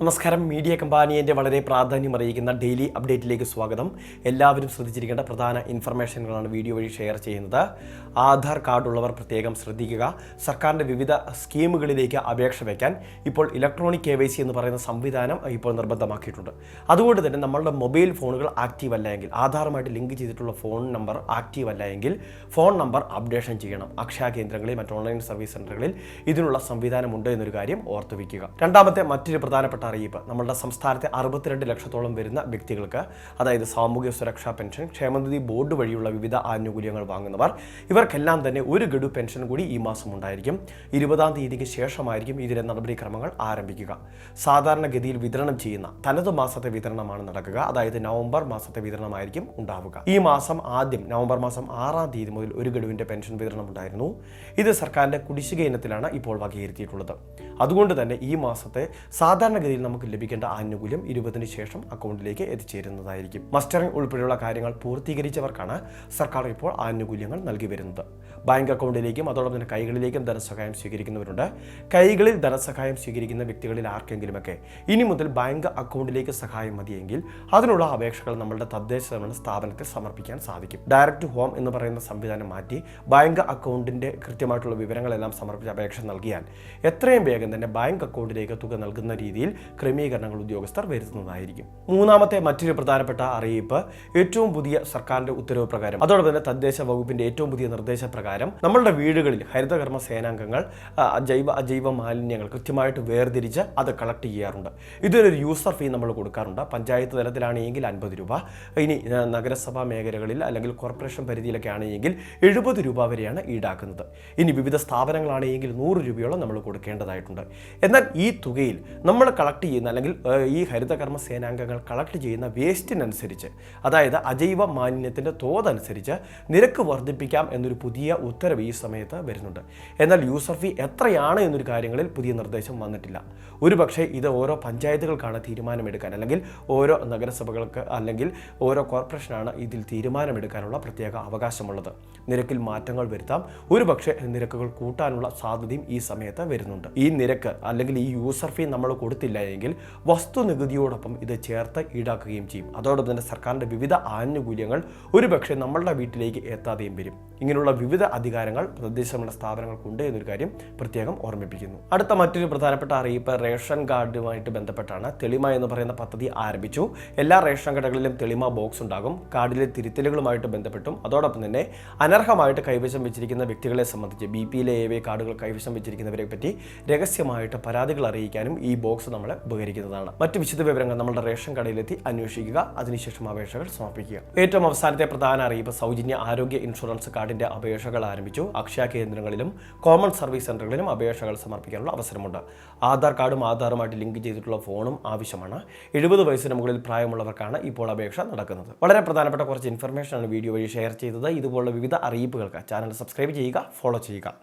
നമസ്കാരം. മീഡിയ കമ്പാനിയന്റെ വളരെ പ്രാധാന്യം അറിയിക്കുന്ന ഡെയിലി അപ്ഡേറ്റിലേക്ക് സ്വാഗതം. എല്ലാവരും ശ്രദ്ധിച്ചിരിക്കേണ്ട പ്രധാന ഇൻഫർമേഷനുകളാണ് വീഡിയോ വഴി ഷെയർ ചെയ്യുന്നത്. ആധാർ കാർഡുള്ളവർ പ്രത്യേകം ശ്രദ്ധിക്കുക. സർക്കാരിന്റെ വിവിധ സ്കീമുകളിലേക്ക് അപേക്ഷ വയ്ക്കാൻ ഇപ്പോൾ ഇലക്ട്രോണിക് കെ എന്ന് പറയുന്ന സംവിധാനം ഇപ്പോൾ നിർബന്ധമാക്കിയിട്ടുണ്ട്. അതുകൊണ്ട് തന്നെ നമ്മളുടെ മൊബൈൽ ഫോണുകൾ ആക്റ്റീവ് അല്ല എങ്കിൽ ആധാറുമായിട്ട് ലിങ്ക് ചെയ്തിട്ടുള്ള ഫോൺ നമ്പർ ആക്റ്റീവ് അല്ല എങ്കിൽ ഫോൺ നമ്പർ അപ്ഡേഷൻ ചെയ്യണം. അക്ഷയ കേന്ദ്രങ്ങളിൽ മറ്റ് ഓൺലൈൻ സർവീസ് സെന്ററുകളിൽ ഇതിനുള്ള സംവിധാനമുണ്ട് എന്നൊരു കാര്യം ഓർത്തുവയ്ക്കുക രണ്ടാമത്തെ മറ്റൊരു പ്രധാനപ്പെട്ട അറിയിപ്പ്. നമ്മളുടെ സംസ്ഥാനത്തെ അറുപത്തിരണ്ട് ലക്ഷത്തോളം വരുന്ന വ്യക്തികൾക്ക് അതായത് സാമൂഹ്യ സുരക്ഷാ പെൻഷൻ ക്ഷേമനിധി ബോർഡ് വഴിയുള്ള വിവിധ ആനുകൂല്യങ്ങൾ വാങ്ങുന്നവർ ഇവർക്കെല്ലാം തന്നെ ഒരു ഗഡു പെൻഷൻ കൂടി ഈ മാസം ഉണ്ടായിരിക്കും. ഇരുപതാം തീയതിക്ക് ശേഷമായിരിക്കും ഇതിലെ നടപടിക്രമങ്ങൾ ആരംഭിക്കുക. സാധാരണഗതിയിൽ വിതരണം ചെയ്യുന്ന തനത് മാസത്തെ വിതരണമാണ് നടക്കുക. അതായത് നവംബർ മാസത്തെ വിതരണമായിരിക്കും ഉണ്ടാവുക. ഈ മാസം ആദ്യം നവംബർ മാസം ആറാം തീയതി മുതൽ ഒരു ഗഡുവിന്റെ പെൻഷൻ വിതരണം ഉണ്ടായിരുന്നു. ഇത് സർക്കാരിന്റെ കുടിശ്ശിക ഇനത്തിലാണ് ഇപ്പോൾ വകയിരുത്തിയിട്ടുള്ളത്. അതുകൊണ്ട് തന്നെ ഈ മാസത്തെ സാധാരണഗതിയിൽ നമുക്ക് ലഭിക്കേണ്ട ആനുകൂല്യം ഇരുപതിന് ശേഷം അക്കൗണ്ടിലേക്ക് എത്തിച്ചേരുന്നതായിരിക്കും. മസ്റ്ററിംഗ് ഉൾപ്പെടെയുള്ള കാര്യങ്ങൾ പൂർത്തീകരിച്ചവർക്കാണ് സർക്കാർ ഇപ്പോൾ ആനുകൂല്യങ്ങൾ നൽകി വരുന്നത്. ബാങ്ക് അക്കൗണ്ടിലേക്കും അതോടൊപ്പം തന്നെ കൈകളിലേക്കും ധനസഹായം സ്വീകരിക്കുന്നവരുണ്ട്. കൈകളിൽ ധനസഹായം സ്വീകരിക്കുന്ന വ്യക്തികളിൽ ആർക്കെങ്കിലുമൊക്കെ ഇനി മുതൽ ബാങ്ക് അക്കൗണ്ടിലേക്ക് സഹായം മതിയെങ്കിൽ അതിനുള്ള അപേക്ഷകൾ നമ്മളുടെ തദ്ദേശ സ്ഥാപനത്തിൽ സമർപ്പിക്കാൻ സാധിക്കും. ഡയറക്റ്റ് ഹോം എന്ന് പറയുന്ന സംവിധാനം മാറ്റി ബാങ്ക് അക്കൗണ്ടിന്റെ കൃത്യമായിട്ടുള്ള വിവരങ്ങളെല്ലാം സമർപ്പിച്ച് അപേക്ഷ നൽകിയാൽ എത്രയും വേഗം തന്നെ ബാങ്ക് അക്കൗണ്ടിലേക്ക് തുക നൽകുന്ന രീതിയിൽ ക്രമീകരണങ്ങൾ ഉദ്യോഗസ്ഥർ വരുത്തുന്നതായിരിക്കും. മൂന്നാമത്തെ മറ്റൊരു പ്രധാനപ്പെട്ട അറിയിപ്പ് ഏറ്റവും പുതിയ സർക്കാരിന്റെ ഉത്തരവ് പ്രകാരം അതോടൊപ്പം തന്നെ തദ്ദേശ വകുപ്പിന്റെ ഏറ്റവും പുതിയ നിർദ്ദേശപ്രകാരം നമ്മളുടെ വീടുകളിൽ ഹരിതകർമ്മ സേനാംഗങ്ങൾ അജൈവ ജൈവ അജൈവ മാലിന്യങ്ങൾ കൃത്യമായിട്ട് വേർതിരിച്ച് അത് കളക്ട് ചെയ്യാറുണ്ട്. ഇതിനൊരു യൂസർ ഫീ നമ്മൾ കൊടുക്കാറുണ്ട്. പഞ്ചായത്ത് തലത്തിലാണെങ്കിൽ അൻപത് രൂപ. ഇനി നഗരസഭാ മേഖലകളിൽ അല്ലെങ്കിൽ കോർപ്പറേഷൻ പരിധിയിലൊക്കെ ആണെങ്കിൽ എഴുപത് രൂപ വരെയാണ് ഈടാക്കുന്നത്. ഇനി വിവിധ സ്ഥാപനങ്ങളാണെങ്കിൽ നൂറ് രൂപയോളം നമ്മൾ കൊടുക്കേണ്ടതായിട്ടുണ്ട്. എന്നാൽ ഈ തുകയിൽ നമ്മൾ കളക്ട് ചെയ്യുന്ന അല്ലെങ്കിൽ ഈ ഹരിതകർമ്മ സേനാംഗങ്ങൾ കളക്ട് ചെയ്യുന്ന വേസ്റ്റിനനുസരിച്ച് അതായത് അജൈവ മാലിന്യത്തിന്റെ തോതനുസരിച്ച് നിരക്ക് വർദ്ധിപ്പിക്കാം എന്നൊരു പുതിയ ഉത്തരവ് ഈ സമയത്ത് വരുന്നുണ്ട്. എന്നാൽ യൂസർ ഫീ എത്രയാണ് എന്നൊരു കാര്യങ്ങളിൽ പുതിയ നിർദ്ദേശം വന്നിട്ടില്ല. ഒരു ഒരുപക്ഷെ ഇത് ഓരോ പഞ്ചായത്തുകൾക്കാണ് തീരുമാനമെടുക്കാൻ അല്ലെങ്കിൽ ഓരോ നഗരസഭകൾക്ക് അല്ലെങ്കിൽ ഓരോ കോർപ്പറേഷനാണ് ഇതിൽ തീരുമാനമെടുക്കാനുള്ള പ്രത്യേക അവകാശമുള്ളത്. നിരക്കിൽ മാറ്റങ്ങൾ വരുത്താം. ഒരുപക്ഷെ നിരക്കുകൾ കൂട്ടാനുള്ള സാധ്യതയും ഈ സമയത്ത് വരുന്നുണ്ട്. ഈ നിരക്ക് അല്ലെങ്കിൽ ഈ യൂസർ ഫീ നമ്മൾ കൊടുത്തില്ല എങ്കിൽ വസ്തുനികുതിയോടൊപ്പം ഇത് ചേർത്ത് ഈടാക്കുകയും ചെയ്യും. അതോടൊപ്പം തന്നെ സർക്കാരിന്റെ വിവിധ ആനുകൂല്യങ്ങൾ ഒരുപക്ഷെ നമ്മളുടെ വീട്ടിലേക്ക് എത്താതെയും വരും. ഇങ്ങനെയുള്ള വിവിധ അധികാരങ്ങൾ തദ്ദേശഭരണ സ്ഥാപനങ്ങൾക്കുണ്ട് എന്നൊരു കാര്യം പ്രത്യേകം ഓർമ്മിപ്പിക്കുന്നു. അടുത്ത മറ്റൊരു പ്രധാനപ്പെട്ട അറിയിപ്പ് റേഷൻ കാർഡുമായിട്ട് ബന്ധപ്പെട്ടാണ്. തെളിമ എന്ന് പറയുന്ന പദ്ധതി ആരംഭിച്ചു. എല്ലാ റേഷൻ കടകളിലും തെളിമ ബോക്സ് ഉണ്ടാകും. കാർഡിലെ തിരുത്തലുകളുമായിട്ട് ബന്ധപ്പെട്ടും. അതോടൊപ്പം തന്നെ അനർഹമായിട്ട് കൈവശം വെച്ചിരിക്കുന്ന വ്യക്തികളെ സംബന്ധിച്ച് ബി പി എൽ എ കാർഡുകൾ കൈവശം വെച്ചിരിക്കുന്നവരെ പറ്റി രഹസ്യമായിട്ട് പരാതികൾ അറിയിക്കാനും ഈ ബോക്സ് നമ്മളെ ഉപകരിക്കുന്നതാണ്. മറ്റു വിശദ വിവരങ്ങൾ നമ്മുടെ റേഷൻ കടയിലെത്തി അന്വേഷിക്കുക. അതിനുശേഷം അപേക്ഷകൾ സമർപ്പിക്കുക. ഏറ്റവും അവസാനത്തെ പ്രധാന അറിയിപ്പ് സൗജന്യ ആരോഗ്യ ഇൻഷുറൻസ് കാർഡിന്റെ അപേക്ഷകൾ ആരംഭിച്ചു. അക്ഷയ കേന്ദ്രങ്ങളിലും കോമൺ സർവീസ് സെന്ററുകളിലും അപേക്ഷകൾ സമർപ്പിക്കാനുള്ള അവസരമുണ്ട്. ആധാർ കാർഡും ആധാറുമായിട്ട് ലിങ്ക് ചെയ്തിട്ടുള്ള ഫോണും ആവശ്യമാണ്. എഴുപത് വയസ്സിന് മുകളിൽ പ്രായമുള്ളവർക്കാണ് ഇപ്പോൾ അപേക്ഷ നടക്കുന്നത്. വളരെ പ്രധാനപ്പെട്ട കുറച്ച് ഇൻഫർമേഷനാണ് വീഡിയോ വഴി ഷെയർ ചെയ്തത്. ഇതുപോലുള്ള വിവിധ അറിയിപ്പുകൾക്ക് ചാനൽ സബ്സ്ക്രൈബ് ചെയ്യുക ഫോളോ ചെയ്യുക.